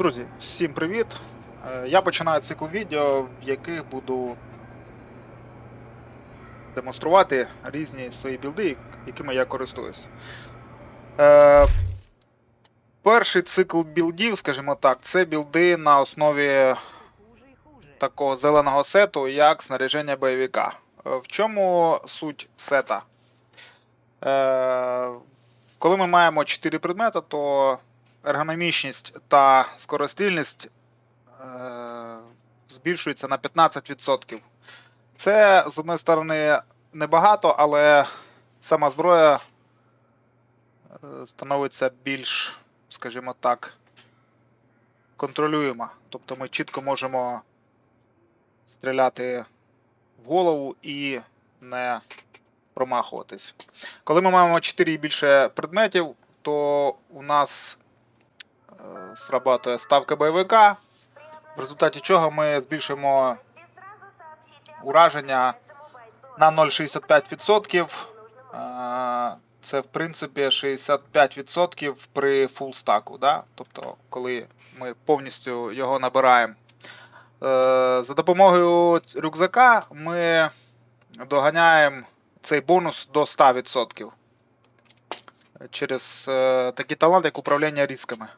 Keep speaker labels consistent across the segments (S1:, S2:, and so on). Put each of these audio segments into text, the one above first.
S1: Друзі, всім привіт! Е, Я починаю цикл відео, в яких буду демонструвати різні свої білди, якими я користуюсь. Е, Перший цикл білдів, скажімо так, це білди на основі такого зеленого сету, як снаряження бойовика. Е, В чому суть сета? Коли ми маємо 4 предмети, то ергономічність та скорострільність е, збільшується на 15%. Це, з одної сторони, небагато, але сама зброя е, становиться більш, скажімо так, контролюєма. Тобто ми чітко можемо стріляти в голову і не промахуватись. Коли ми маємо 4 і більше предметів, то у нас срабатує ставка бойовика, в результаті чого ми збільшуємо ураження на 0,65%. Е, Це, в принципі, 65% при фул стаку. Да? Тобто, коли ми повністю його набираємо. Е, За допомогою рюкзака ми доганяємо цей бонус до 100% через е, такий талант, як управління різками.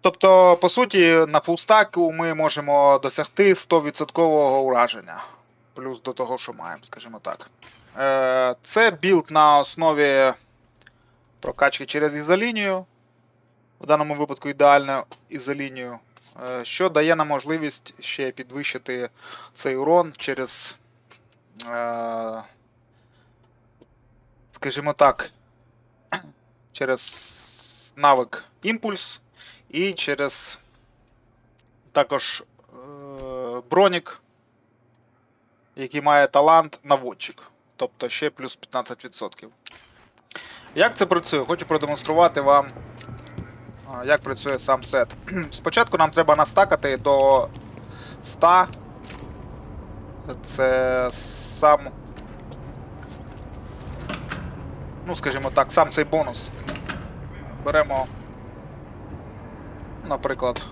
S1: Тобто, по суті, на фулстаку ми можемо досягти 100% ураження. Плюс до того, що маємо, скажімо так. Е, Це білд на основі прокачки через ізолінію. В даному випадку ідеально ізолінію. е, Що дає нам можливість ще підвищити цей урон через, е, скажімо так, через навик імпульс і через також е, бронік, який має талант наводчик. Тобто ще плюс 15%. Як це працює? Хочу продемонструвати вам, як працює сам сет. Спочатку нам треба настакати до 100. Це сам. Ну, скажімо так, сам цей бонус. Беремо, наприклад,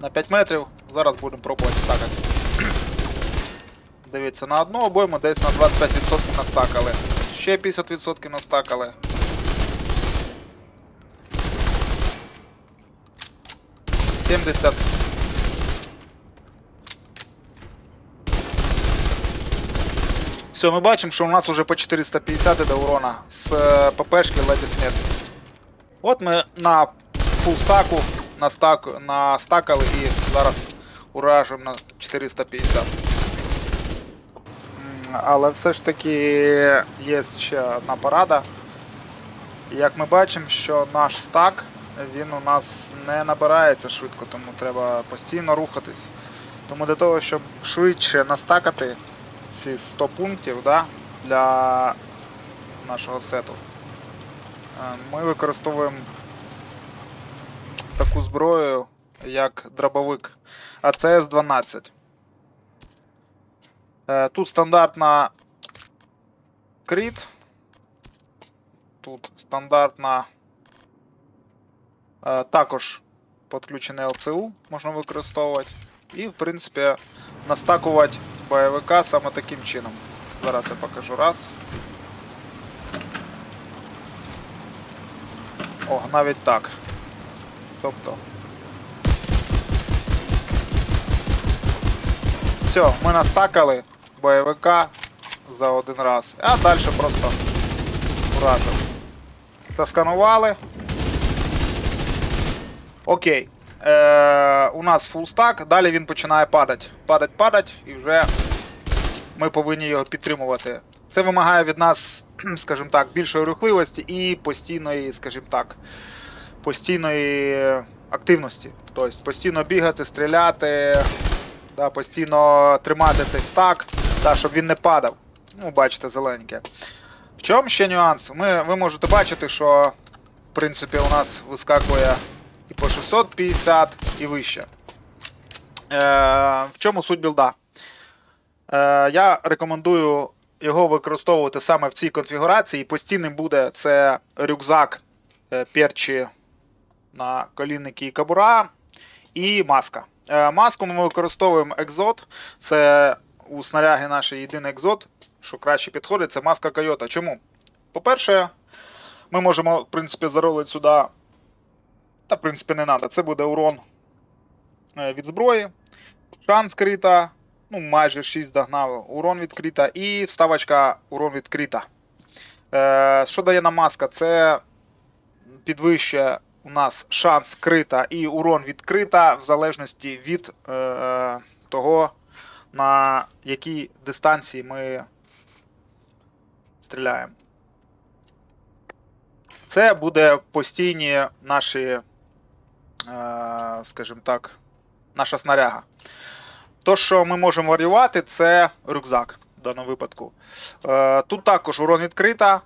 S1: на 5 метрів. Зараз будемо пробувати стакати. Дивіться, на одну обойму десь на 25% настакали. Ще 50% настакали. Сімдесят. Все, ми бачимо, що у нас уже по 450 іде урона з е, ППшки Леді Смерті. От ми на фулстаку настак, настакали і зараз уражуємо на 450. Але все ж таки є ще одна порада. Як ми бачимо, що наш стак він у нас не набирається швидко, тому треба постійно рухатись. Тому для того, щоб швидше настакати ці 100 пунктів да, для нашого сету, е, ми використовуємо таку зброю, як дробовик АЦС-12. Е, Тут стандартна кріт. Тут стандартна е, також підключене ЛЦУ можна використовувати. І, в принципі, настакувати бойовика саме таким чином. Зараз я покажу раз. О, навіть так. Тобто. Все, ми настакали бойовика за один раз. А далі просто уражив. Засканували. Окей. Е, у нас фулстак, далі він починає падати. Падать, падать, і вже ми повинні його підтримувати. Це вимагає від нас, скажімо так, більшої рухливості і постійної, скажімо так, постійної активності. Тобто постійно бігати, стріляти, да, постійно тримати цей стак, да, щоб він не падав. Ну, бачите, зелененьке. В чому ще нюанс? Ми, ви можете бачити, що в принципі у нас вискакує і по 650 і вище. Е, в чому суть білда? Е, я рекомендую його використовувати саме в цій конфігурації. Постійним буде це рюкзак е, перчі на колінники і кабура, і маска. Е, маску ми використовуємо екзот. Це у снаряги наш єдиний екзот, що краще підходить, це маска Койота. Чому? По-перше, ми можемо, в принципі, заролити сюди. Та, в принципі, не треба. Це буде урон е, від зброї. Шанс крита. Ну, майже 6 догнав. Урон відкрита. І вставочка урон відкрита. Е, що дає нам маска? Це підвищує у нас шанс крита і урон відкрита в залежності від е, того, на якій дистанції ми стріляємо. Це буде постійні наші, е, скажімо так, наша снаряга. То, що ми можемо варіювати, це рюкзак в даному випадку. Е, тут також урон відкрита.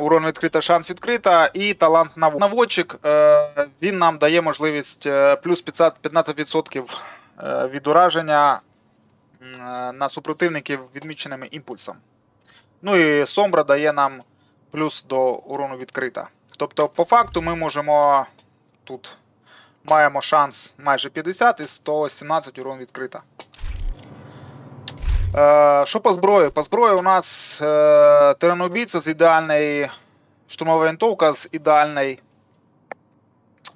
S1: Урон відкрита, шанс відкрита, і талант наводчик. е, Він нам дає можливість е, плюс 15% е, від ураження на супротивників відміченими імпульсом. Ну і Сомбра дає нам плюс до урону відкрита. Тобто, по факту, ми можемо тут маємо шанс майже 50 і 117 урон відкрита. Е, що по зброї? По зброї у нас е, тиранобійця з ідеальної штурмова винтовка з ідеальної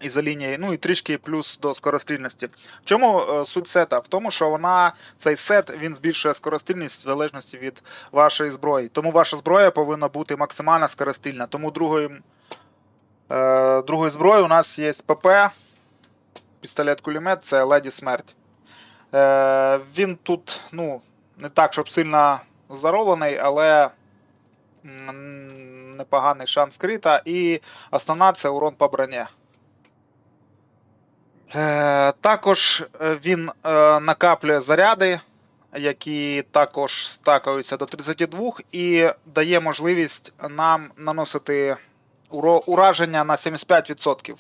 S1: ізолінії, ну і трішки плюс до скорострільності. В чому е, суть сета? В тому, що вона цей сет він збільшує скорострільність в залежності від вашої зброї. Тому ваша зброя повинна бути максимально скорострільна. Тому другою, другою зброєю у нас є ПП, пістолет-кулемет, це Леді Смерть. Він тут, ну, не так, щоб сильно заролений, але непоганий шанс крита. І основна це урон по броні. Е, також е, він е, накаплює заряди, які також стакаються до 32, і дає можливість нам наносити ураження на 75%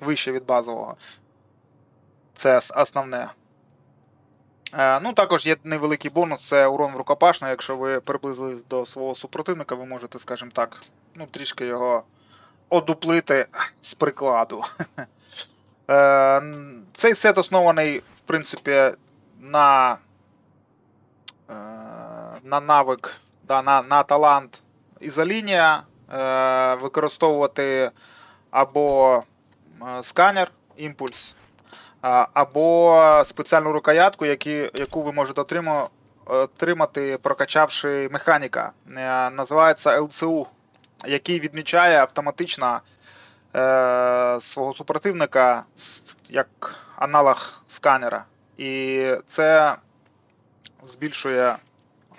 S1: вище від базового. Це основне. Е, ну, також є невеликий бонус, це урон в рукопашну. Якщо ви приблизились до свого супротивника, ви можете, скажімо так, ну, трішки його одуплити з прикладу. Е, Цей сет оснований, в принципі, на, е, на навик, да, на, на талант ізолінія, використовувати або сканер, імпульс, або спеціальну рукоятку, які, яку ви можете отримати, прокачавши механіка. Е, Називається LCU, який відмічає автоматично е, свого супротивника як аналог сканера. І це збільшує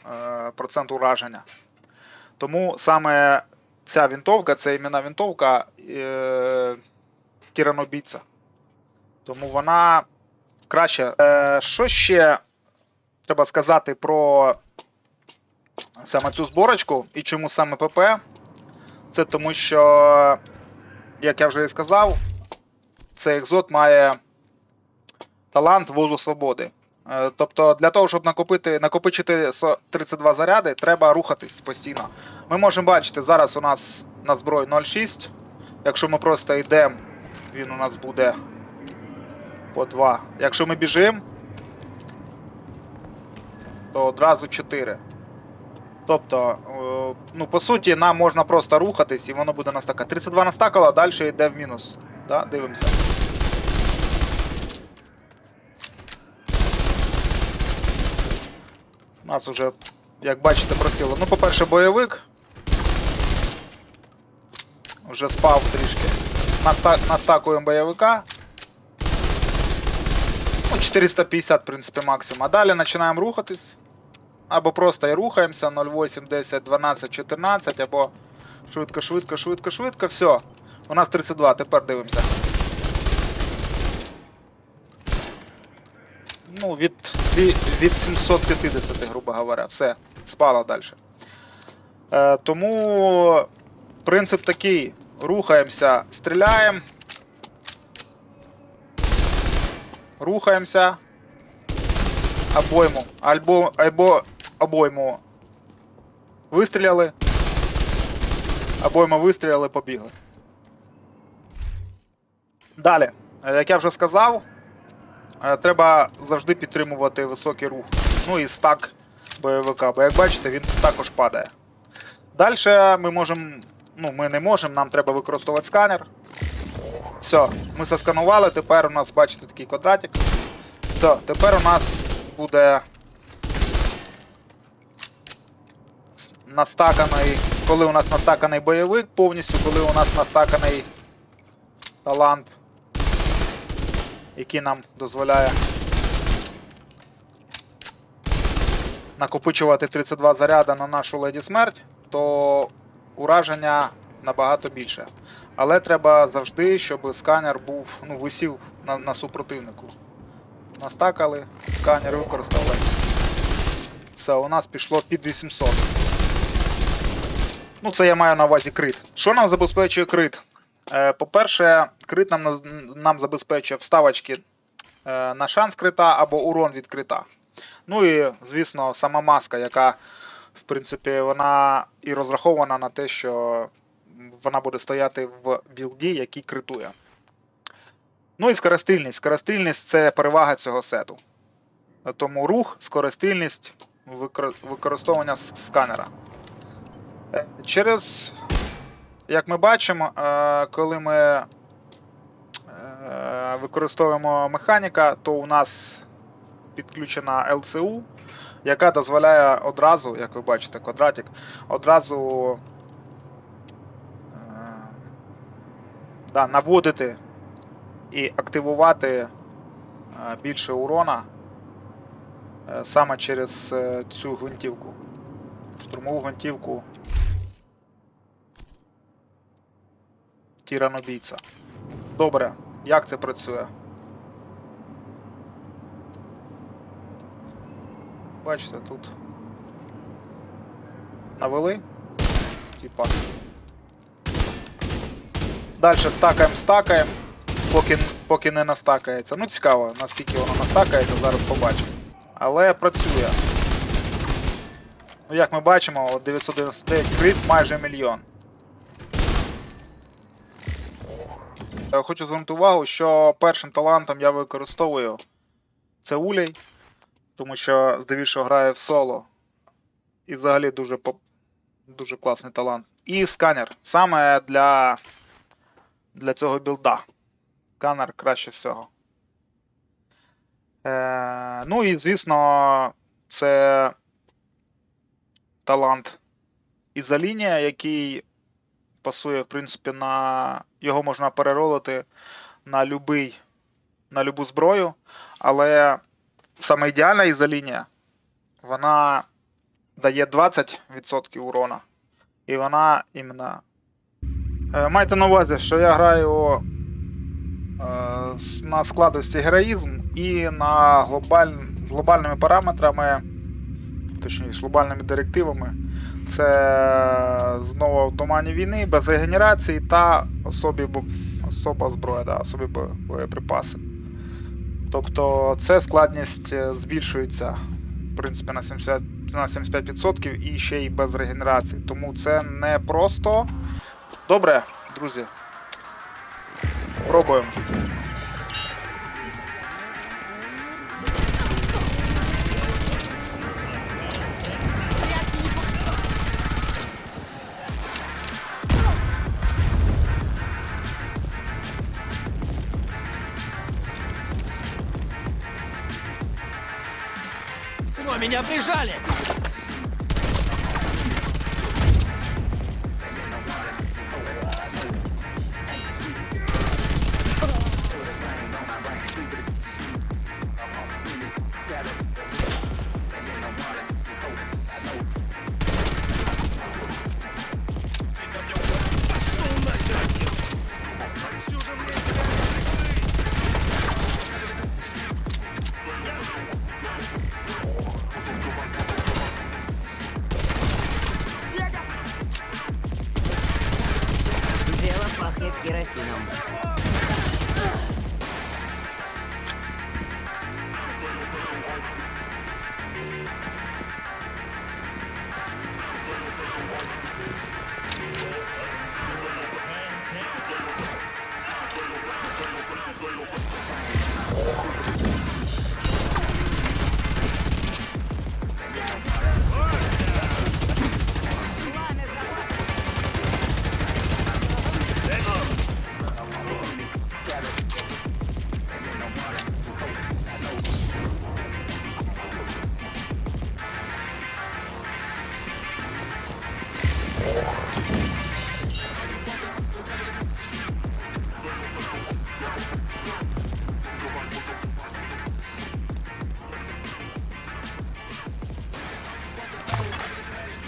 S1: е, процент ураження. Тому саме ця вінтовка, це імена вінтовка е, тиранобійця. Тому вона краще. Е, що ще треба сказати про саме цю зборочку і чому саме ПП? Це тому, що, як я вже і сказав, цей екзот має талант возу свободи. Е, Тобто для того, щоб накопити, накопичити 32 заряди, треба рухатись постійно. Ми можемо бачити, зараз у нас на зброї 0,6. Якщо ми просто йдемо, він у нас буде по 2. Якщо ми біжимо, то одразу 4. Тобто, е, ну, по суті, нам можна просто рухатись і воно буде настакати. 32 настакало, а далі йде в мінус. Да? Дивимося. Нас уже, як бачите, просило. Ну, по-перше, бойовик. Вже спав трішки. Наста... Настакуємо бойовика. Ну, 450, в принципі, максимум. А далі починаємо рухатись. Або просто і рухаємося 0,8, 10, 12, 14, або швидко, швидко, швидко, швидко. Все. У нас 32, тепер дивимося. Ну, від, від 750, грубо говоря. Все, спало далі. Е, тому принцип такий: рухаємося, стріляємо. Рухаємося. Обойму. Або, або обойму. Вистріляли. Обойму вистріляли, побігли. Далі, як я вже сказав, е, треба завжди підтримувати високий рух. Ну і стак бойовика, бо як бачите, він також падає. Далі ми можемо. Ну, ми не можемо, нам треба використовувати сканер. Все, ми засканували, тепер у нас, бачите, такий квадратик. Все, тепер у нас буде настаканий, коли у нас настаканий бойовик повністю, коли у нас настаканий талант, який нам дозволяє накопичувати 32 заряда на нашу леді смерть, то ураження набагато більше. Але треба завжди, щоб сканер був, ну, висів на, на супротивнику. Настакали, сканер використали. Все, у нас пішло під 800. Ну, це я маю на увазі крит. Що нам забезпечує крит? Е, по-перше, крит нам, нам забезпечує вставочки е, на шанс крита або урон від крита. Ну і, звісно, сама маска, яка, в принципі, вона і розрахована на те, що вона буде стояти в білді, який критує. Ну і скорострільність. Скорострільність це перевага цього сету. Тому рух, скорострільність, використовування сканера. Е, Через, як ми бачимо, е, коли ми е, використовуємо механіка, то у нас підключена LCU, яка дозволяє одразу, як ви бачите, квадратик, одразу да, наводити і активувати е, більше урона е, саме через е, цю гвинтівку. Штурмову гвинтівку Тіранобійця. Добре, як це працює? Бачите, тут навели. Типа. Далі стакаємо, стакаємо, поки, поки не настакається. Ну цікаво, наскільки воно настакається, зараз побачимо. Але працює. Ну, як ми бачимо, от 999 крит майже мільйон. Е, Хочу звернути увагу, що першим талантом я використовую це улей, тому що здебільшого грає в соло. І взагалі дуже дуже класний талант. І сканер. Саме для, для цього білда. Сканер краще всього. Е, ну і звісно, це талант ізолінія, який пасує, в принципі, на. Його можна переролити на любий, на любу зброю, але саме ідеальна ізолінія, вона дає 20% урона. І вона іменно. Е, Майте на увазі, що я граю е, на складності героїзм і на глобаль... з глобальними параметрами, точніше, з глобальними директивами. Це знову в тумані війни, без регенерації та особі, особа зброя, да, особі боєприпаси. Тобто це складність е, збільшується в принципі на 70, на 75% і ще й без регенерації. Тому це не просто. Добре, друзі. Пробуємо.
S2: О, меня прижали!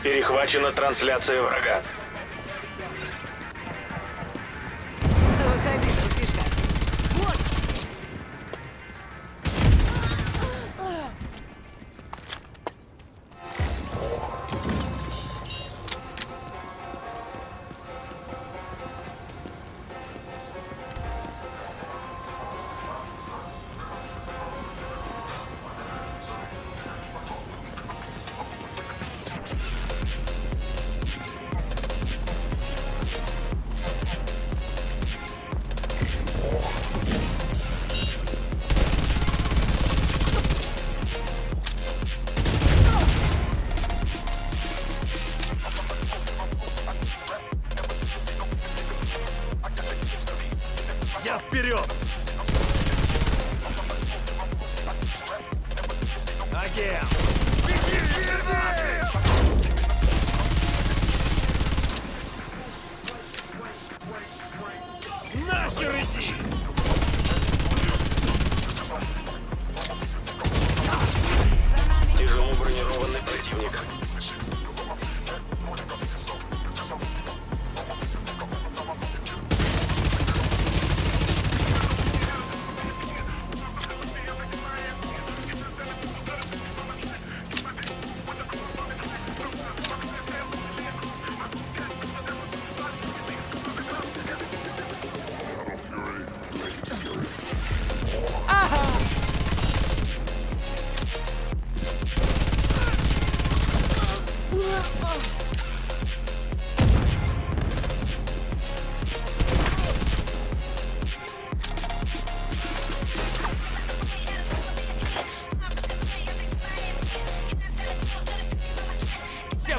S2: Перехвачена трансляция врага.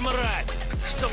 S3: Мразь! Что?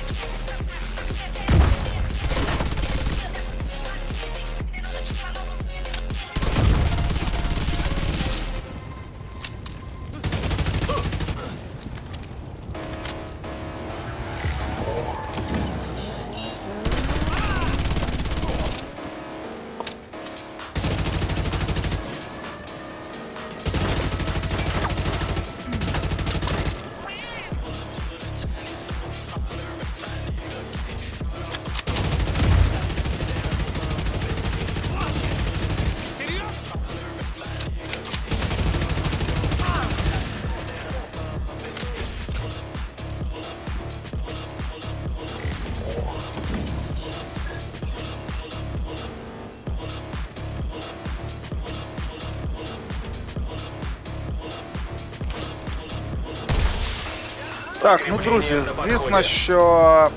S1: Так, ну друзі, звісно, що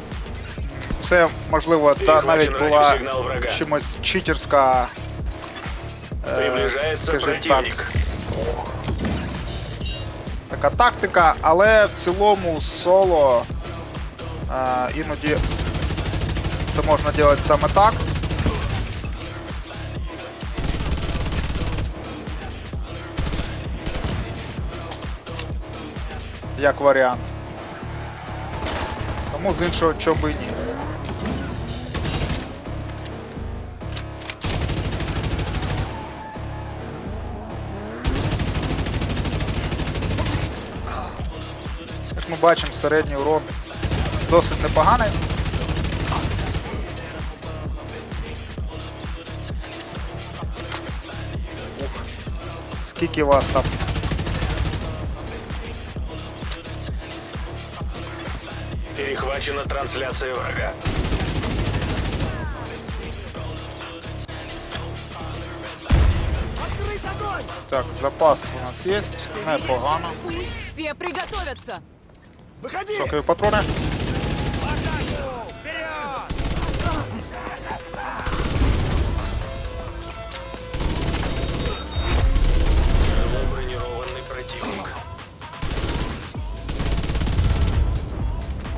S1: це можливо та навіть була чимось читерська. е, скажімо так, така тактика, але в цілому соло е, іноді це можна робити саме так. Як варіант. Тому з іншого і ні. Як ми бачимо, середній урон досить непоганий. Скільки вас там?
S2: Перехвачена трансляция врага.
S1: Так, запас у нас є, непогано.
S4: Все приготовятся.
S3: Выходи!
S1: Шокові патрони.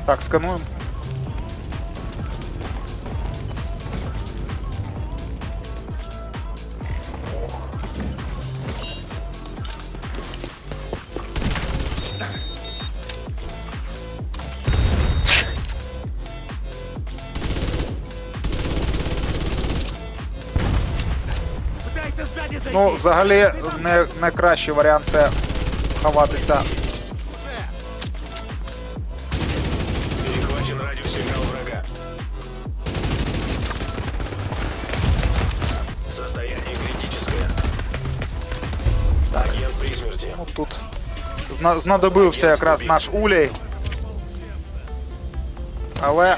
S1: Так,
S3: зайти!
S1: Ну, взагалі, не, найкращий варіант це ховатися знадобився якраз наш улей. Але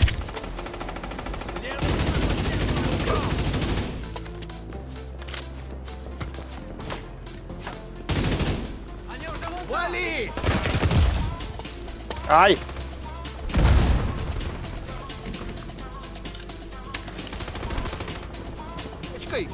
S3: Вали!
S1: Ай!
S3: Очкой!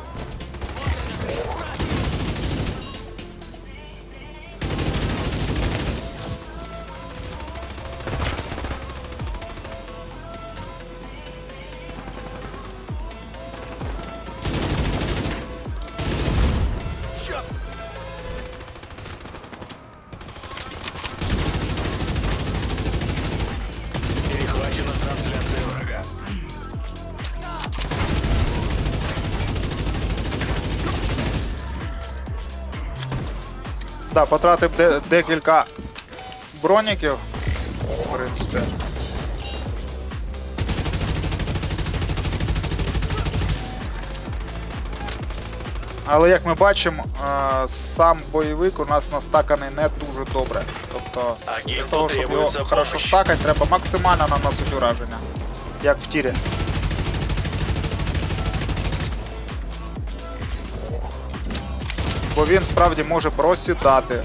S1: Да, потратив де- декілька броніків. В принципі. Але як ми бачимо, е, сам бойовик у нас настаканий не дуже добре. Тобто, для того, щоб його хорошо стакати, треба максимально наносити ураження. Як в тірі. Бо він справді може просідати.